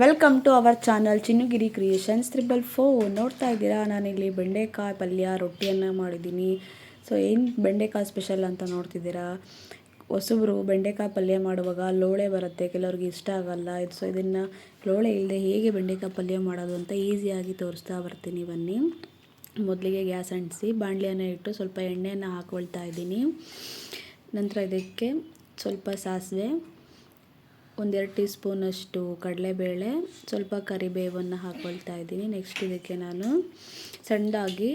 Welcome to our channel Chinnugiri creations triple four ನೋಡ್ತಾ ಇದ್ದೀರಾ? ನಾನಿಲ್ಲಿ ಬೆಂಡೆಕಾಯಿ ಪಲ್ಯ ರೊಟ್ಟಿಯನ್ನು ಮಾಡಿದ್ದೀನಿ. ಸೊ ಏನು ಬೆಂಡೆಕಾಯಿ ಸ್ಪೆಷಲ್ ಅಂತ ನೋಡ್ತಿದ್ದೀರಾ? ಹೊಸಬ್ರು ಬೆಂಡೆಕಾಯಿ ಪಲ್ಯ ಮಾಡುವಾಗ ಲೋಳೆ ಬರುತ್ತೆ, ಕೆಲವ್ರಿಗೆ ಇಷ್ಟ ಆಗಲ್ಲ. ಇದು ಸೊ ಇದನ್ನು ಲೋಳೆ ಇಲ್ಲದೆ ಹೇಗೆ ಬೆಂಡೆಕಾಯಿ ಪಲ್ಯ ಮಾಡೋದು ಅಂತ ಈಸಿಯಾಗಿ ತೋರಿಸ್ತಾ ಬರ್ತೀನಿ. ಬನ್ನಿ. ಮೊದಲಿಗೆ ಗ್ಯಾಸ್ ಅಂಟಿಸಿ ಬಾಣಲೆಯನ್ನು ಇಟ್ಟು ಸ್ವಲ್ಪ ಎಣ್ಣೆಯನ್ನು ಹಾಕ್ಕೊಳ್ತಾ ಇದ್ದೀನಿ. ನಂತರ ಇದಕ್ಕೆ ಸ್ವಲ್ಪ ಸಾಸಿವೆ ಒಂದೆರಡು ಟೀ ಸ್ಪೂನಷ್ಟು ಕಡಲೆಬೇಳೆ, ಸ್ವಲ್ಪ ಕರಿಬೇವನ್ನು ಹಾಕ್ಕೊಳ್ತಾ ಇದ್ದೀನಿ. ನೆಕ್ಸ್ಟ್ ಇದಕ್ಕೆ ನಾನು ಸಣ್ಣದಾಗಿ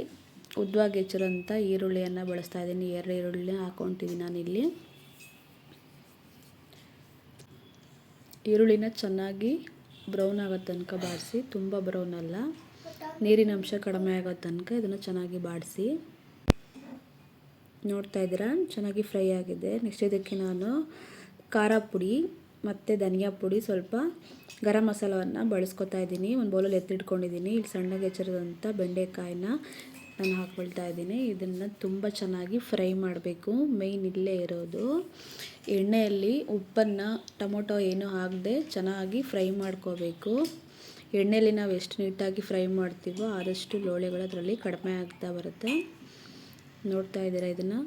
ಉದ್ದವಾಗಿ ಹೆಚ್ಚಿರೋಂಥ ಈರುಳ್ಳಿಯನ್ನು ಬಳಸ್ತಾ ಇದ್ದೀನಿ. ಎರಡು ಈರುಳ್ಳಿ ನಾನು ನಾನಿಲ್ಲಿ ಈರುಳ್ಳಿನ ಚೆನ್ನಾಗಿ ಬ್ರೌನ್ ಆಗೋ ತನಕ ಬಾಡಿಸಿ, ತುಂಬ ಬ್ರೌನ್ ಅಲ್ಲ, ನೀರಿನ ಅಂಶ ಕಡಿಮೆ ಆಗೋ ತನಕ ಇದನ್ನು ಚೆನ್ನಾಗಿ ಬಾಡಿಸಿ. ನೋಡ್ತಾ ಇದ್ದೀರಾ? ಚೆನ್ನಾಗಿ ಫ್ರೈ ಆಗಿದೆ. ನೆಕ್ಸ್ಟ್ ಇದಕ್ಕೆ ನಾನು ಖಾರ ಪುಡಿ. ಮತ್ತು ಧನಿಯಾ ಪುಡಿ ಸ್ವಲ್ಪ ಗರಂ ಮಸಾಲವನ್ನು ಬಳಸ್ಕೊತಾ ಇದ್ದೀನಿ. ಒಂದು ಬೌಲಲ್ಲಿ ಎತ್ತಿಟ್ಕೊಂಡಿದ್ದೀನಿ. ಇಲ್ಲಿ ಸಣ್ಣಗೆ ಹೆಚ್ಚಿರೋದಂಥ ಬೆಂಡೆಕಾಯಿನ ನಾನು ಹಾಕ್ಕೊಳ್ತಾ ಇದ್ದೀನಿ. ಇದನ್ನು ತುಂಬ ಚೆನ್ನಾಗಿ ಫ್ರೈ ಮಾಡಬೇಕು. ಮೇಯ್ನ್ ಇಲ್ಲೇ ಇರೋದು. ಎಣ್ಣೆಯಲ್ಲಿ ಉಪ್ಪನ್ನು, ಟೊಮೊಟೊ ಏನೂ ಹಾಕದೆ ಚೆನ್ನಾಗಿ ಫ್ರೈ ಮಾಡ್ಕೋಬೇಕು. ಎಣ್ಣೆಯಲ್ಲಿ ನಾವು ಎಷ್ಟು ನೀಟಾಗಿ ಫ್ರೈ ಮಾಡ್ತೀವೋ ಆದಷ್ಟು ಲೋಳೆಗಳು ಅದರಲ್ಲಿ ಕಡಿಮೆ ಆಗ್ತಾ ಬರುತ್ತೆ. ನೋಡ್ತಾ ಇದ್ದೀರಾ ಇದನ್ನು?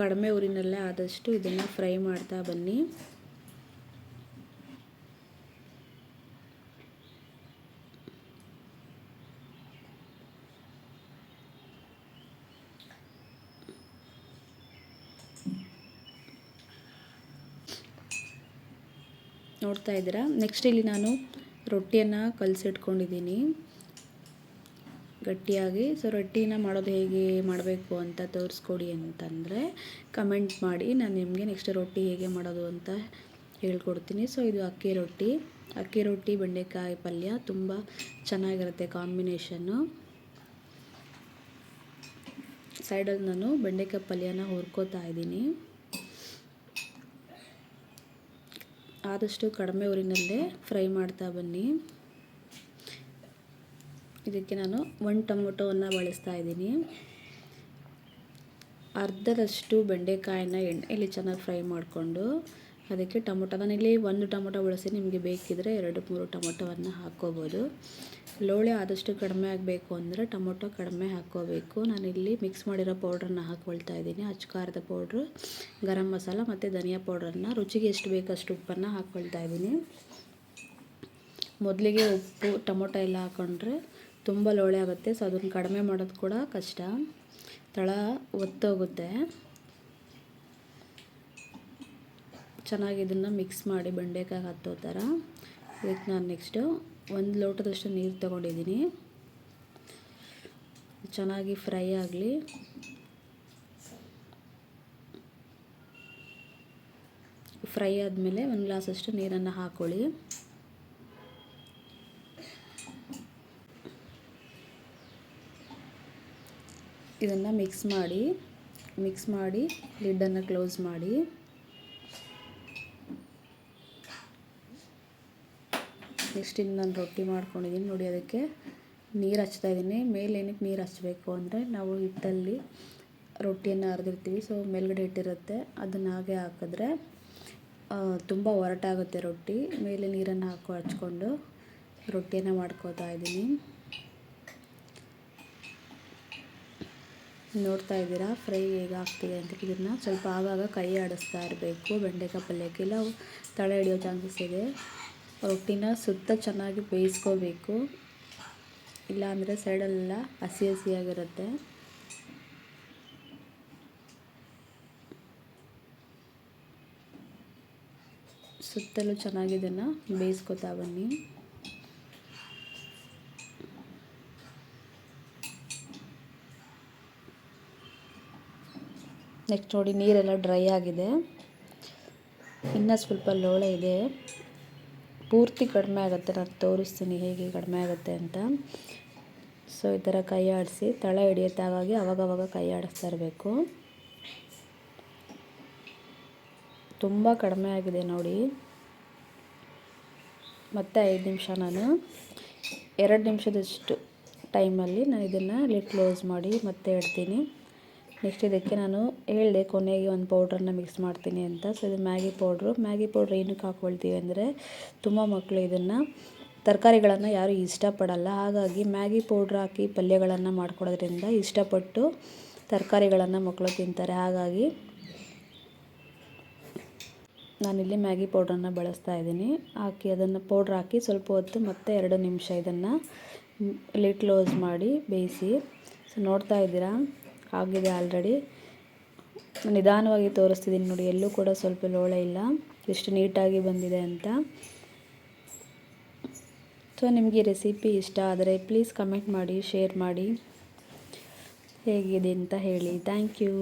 ಕಡಿಮೆ ಊರಿನಲ್ಲೇ ಆದಷ್ಟು ಇದನ್ನು ಫ್ರೈ ಮಾಡ್ತಾ ಬನ್ನಿ. ನೋಡ್ತಾ ಇದ್ದೀರಾ? ನೆಕ್ಸ್ಟ್ ಇಲ್ಲಿ ನಾನು ರೊಟ್ಟಿಯನ್ನು ಕಲಸಿಟ್ಕೊಂಡಿದ್ದೀನಿ. ಗಟ್ಟಿಯಾಗಿ. ಸೊ ರೊಟ್ಟಿನ ಮಾಡೋದು ಹೇಗೆ ಮಾಡಬೇಕು ಅಂತ ತೋರಿಸ್ಕೊಡಿ ಅಂತಂದರೆ ಕಮೆಂಟ್ ಮಾಡಿ. ನಾನು ನಿಮಗೆ ನೆಕ್ಸ್ಟ್ ರೊಟ್ಟಿ ಹೇಗೆ ಮಾಡೋದು ಅಂತ ಹೇಳ್ಕೊಡ್ತೀನಿ. ಸೊ ಇದು ಅಕ್ಕಿ ರೊಟ್ಟಿ. ಅಕ್ಕಿ ರೊಟ್ಟಿ, ಬೆಂಡೆಕಾಯಿ ಪಲ್ಯ ತುಂಬ ಚೆನ್ನಾಗಿರುತ್ತೆ ಕಾಂಬಿನೇಷನ್ನು ಸೈಡಲ್ಲಿ ನಾನು ಬೆಂಡೆಕಾಯಿ ಪಲ್ಯನ ಹುರ್ಕೋತಾ ಇದ್ದೀನಿ. ಆದಷ್ಟು ಕಡಿಮೆ ಊರಿನಲ್ಲೇ ಫ್ರೈ ಮಾಡ್ತಾ ಬನ್ನಿ. ಇದಕ್ಕೆ ನಾನು ಒಂದು ಟೊಮೊಟೊವನ್ನು ಬಳಸ್ತಾ ಇದ್ದೀನಿ. ಅರ್ಧದಷ್ಟು ಬೆಂಡೆಕಾಯಿನ ಎಣ್ಣೆಯಲ್ಲಿ ಚೆನ್ನಾಗಿ ಫ್ರೈ ಮಾಡಿಕೊಂಡು ಅದಕ್ಕೆ ಟೊಮೊಟೊ ನಾನಿಲ್ಲಿ ಒಂದು ಟೊಮೊಟೊ ಬಳಸಿ ನಿಮಗೆ ಬೇಕಿದ್ದರೆ ಎರಡು ಮೂರು ಟೊಮೊಟೊವನ್ನು ಹಾಕ್ಕೋಬೋದು. ಲೋಳೆ ಆದಷ್ಟು ಕಡಿಮೆ ಆಗಬೇಕು ಅಂದರೆ ಟೊಮೊಟೊ ಕಡಿಮೆ ಹಾಕ್ಕೋಬೇಕು. ನಾನಿಲ್ಲಿ ಮಿಕ್ಸ್ ಮಾಡಿರೋ ಪೌಡ್ರನ್ನ ಹಾಕ್ಕೊಳ್ತಾ ಇದ್ದೀನಿ. ಅಚ್ಚ ಪೌಡ್ರು ಗರಂ ಮಸಾಲ ಮತ್ತು ಧನಿಯಾ ಪೌಡ್ರನ್ನು ರುಚಿಗೆ ಎಷ್ಟು ಬೇಕಷ್ಟು ಅಷ್ಟು ಉಪ್ಪನ್ನು ಹಾಕ್ಕೊಳ್ತಾ ಇದ್ದೀನಿ. ಮೊದಲಿಗೆ ಉಪ್ಪು, ಟೊಮೊಟೊ ಎಲ್ಲ ಹಾಕ್ಕೊಂಡ್ರೆ ತುಂಬ ಲೋಳೆ ಆಗುತ್ತೆ. ಸೊ, ಅದನ್ನು ಕಡಿಮೆ ಮಾಡೋದು ಕೂಡ ಕಷ್ಟ. ತಳ ಒತ್ತೋಗುತ್ತೆ. ಚೆನ್ನಾಗಿ ಇದನ್ನು ಮಿಕ್ಸ್ ಮಾಡಿ ಬೆಂಡೆಕಾಯಿ ಹತ್ತೋ ಥರ ಇದಕ್ಕೆ ನಾನು ನೆಕ್ಸ್ಟು ಒಂದು ಲೋಟದಷ್ಟು ನೀರು ತಗೊಂಡಿದ್ದೀನಿ ಚೆನ್ನಾಗಿ ಫ್ರೈ ಆಗಲಿ. ಫ್ರೈ ಆದಮೇಲೆ ಒಂದು ಗ್ಲಾಸಷ್ಟು ನೀರನ್ನು ಹಾಕ್ಕೊಳ್ಳಿ ಇದನ್ನು ಮಿಕ್ಸ್ ಮಾಡಿ ಮಿಕ್ಸ್ ಮಾಡಿ ಲಿಡ್ಡನ್ನು ಕ್ಲೋಸ್ ಮಾಡಿ. ನೆಕ್ಸ್ಟ್ ಇನ್ನು ನಾನು ರೊಟ್ಟಿ ಮಾಡ್ಕೊಂಡಿದ್ದೀನಿ. ನೋಡಿ ಅದಕ್ಕೆ ನೀರು ಹಚ್ತಾ ಇದ್ದೀನಿ. ಮೇಲೆ ಏನಕ್ಕೆ ನೀರು ಹಚ್ಚಬೇಕು ಅಂದರೆ ನಾವು ಹಿಟ್ಟಲ್ಲಿ ರೊಟ್ಟಿಯನ್ನು ಅರ್ದಿರ್ತೀವಿ. ಸೊ ಮೇಲ್ಗಡೆ ಇಟ್ಟಿರುತ್ತೆ ಅದನ್ನು ಹಾಗೆ ಹಾಕಿದ್ರೆ ತುಂಬ ಒರಟಾಗುತ್ತೆ ರೊಟ್ಟಿ. ಮೇಲೆ ನೀರನ್ನು ಹಾಕೋ ಹಚ್ಕೊಂಡು ರೊಟ್ಟಿಯನ್ನು ಮಾಡ್ಕೋತಾ ಇದ್ದೀನಿ. ನೋಡ್ತಾ ಇದ್ದೀರಾ? ಫ್ರೈ ಹೇಗೆ ಆಗ್ತಿದೆ ಅಂತ ಇದನ್ನು ಸ್ವಲ್ಪ ಆಗಾಗ ಕೈ ಆಡಿಸ್ತಾ ಇರಬೇಕು. ಬೆಂಡೆಕಾಯಿ ಪಲ್ಯಕ್ಕೆಲ್ಲ ತಳ ಹಿಡಿಯೋ ಚಾನ್ಸಸ್ ಇದೆ. ರೊಟ್ಟಿನ ಸುತ್ತ ಚೆನ್ನಾಗಿ ಬೇಯಿಸ್ಕೋಬೇಕು. ಇಲ್ಲಾಂದರೆ ಸೈಡಲ್ಲೆಲ್ಲ ಹಸಿ ಹಸಿಯಾಗಿರುತ್ತೆ. ಸುತ್ತಲೂ ಚೆನ್ನಾಗಿ ಇದನ್ನು ಬೇಯಿಸ್ಕೊತಾ ಬನ್ನಿ. ನೆಕ್ಸ್ಟ್ ನೋಡಿ ನೀರೆಲ್ಲ ಡ್ರೈ ಆಗಿದೆ. ಇನ್ನೂ ಸ್ವಲ್ಪ ಲೋಳೆ ಇದೆ. ಪೂರ್ತಿ ಕಡಿಮೆ ಆಗುತ್ತೆ, ನಾನು ತೋರಿಸ್ತೀನಿ ಹೇಗೆ ಕಡಿಮೆ ಆಗುತ್ತೆ ಅಂತ. ಸೊ ಈ ಥರ ಕೈ ಆಡಿಸಿ, ತಳ ಹಿಡಿಯುತ್ತಾಗಾಗಿ ಅವಾಗವಾಗ ಕೈ ಆಡಿಸ್ತಾ ಇರಬೇಕು. ತುಂಬ ಕಡಿಮೆ ಆಗಿದೆ ನೋಡಿ. ಮತ್ತು ಐದು ನಿಮಿಷ ನಾನು, ಎರಡು ನಿಮಿಷದಷ್ಟು ಟೈಮಲ್ಲಿ ನಾನು ಇದನ್ನು ಲಿಟ್ ಕ್ಲೋಸ್ ಮಾಡಿ ಮತ್ತೆ ಇಡ್ತೀನಿ. ನೆಕ್ಸ್ಟ್ ಇದಕ್ಕೆ ನಾನು ಹೇಳಿದೆ, ಕೊನೆಗೆ ಒಂದು ಪೌಡ್ರನ್ನ ಮಿಕ್ಸ್ ಮಾಡ್ತೀನಿ ಅಂತ. ಸೊ ಇದು ಮ್ಯಾಗಿ ಪೌಡ್ರು. ಮ್ಯಾಗಿ ಪೌಡ್ರ್ ಏನಕ್ಕೆ ಹಾಕ್ಕೊಳ್ತೀವಿ ಅಂದರೆ, ತುಂಬ ಮಕ್ಕಳು ಇದನ್ನು ತರಕಾರಿಗಳನ್ನು ಯಾರೂ ಇಷ್ಟಪಡಲ್ಲ. ಹಾಗಾಗಿ ಮ್ಯಾಗಿ ಪೌಡ್ರ್ ಹಾಕಿ ಪಲ್ಯಗಳನ್ನು ಮಾಡ್ಕೊಡೋದ್ರಿಂದ ಇಷ್ಟಪಟ್ಟು ತರಕಾರಿಗಳನ್ನು ಮಕ್ಕಳು ತಿಂತಾರೆ. ಹಾಗಾಗಿ ನಾನಿಲ್ಲಿ ಮ್ಯಾಗಿ ಪೌಡ್ರನ್ನು ಬಳಸ್ತಾ ಇದ್ದೀನಿ. ಹಾಕಿ ಅದನ್ನು ಪೌಡ್ರ್ ಹಾಕಿ ಸ್ವಲ್ಪ ಹೊತ್ತು ಮತ್ತೆ ಎರಡು ನಿಮಿಷ ಇದನ್ನು ಲಿಟ್ ಕ್ಲೋಸ್ ಮಾಡಿ ಬೇಯಿಸಿ. ಸೊ ನೋಡ್ತಾ ಇದ್ದೀರಾ? ಆಗಿದೆ ಆಲ್ರೆಡಿ ನಿಧಾನವಾಗಿ ತೋರಿಸ್ತಿದ್ದೀನಿ ನೋಡಿ, ಎಲ್ಲೂ ಕೂಡ ಸ್ವಲ್ಪ ಲೋಳೆ ಇಲ್ಲ. ಎಷ್ಟು ನೀಟಾಗಿ ಬಂದಿದೆ ಅಂತ. ಸೊ ನಿಮಗೆ ರೆಸಿಪಿ ಇಷ್ಟ ಆದರೆ ಪ್ಲೀಸ್ ಕಮೆಂಟ್ ಮಾಡಿ ಶೇರ್ ಮಾಡಿ. ಹೇಗಿದೆ ಅಂತ ಹೇಳಿ. Thank you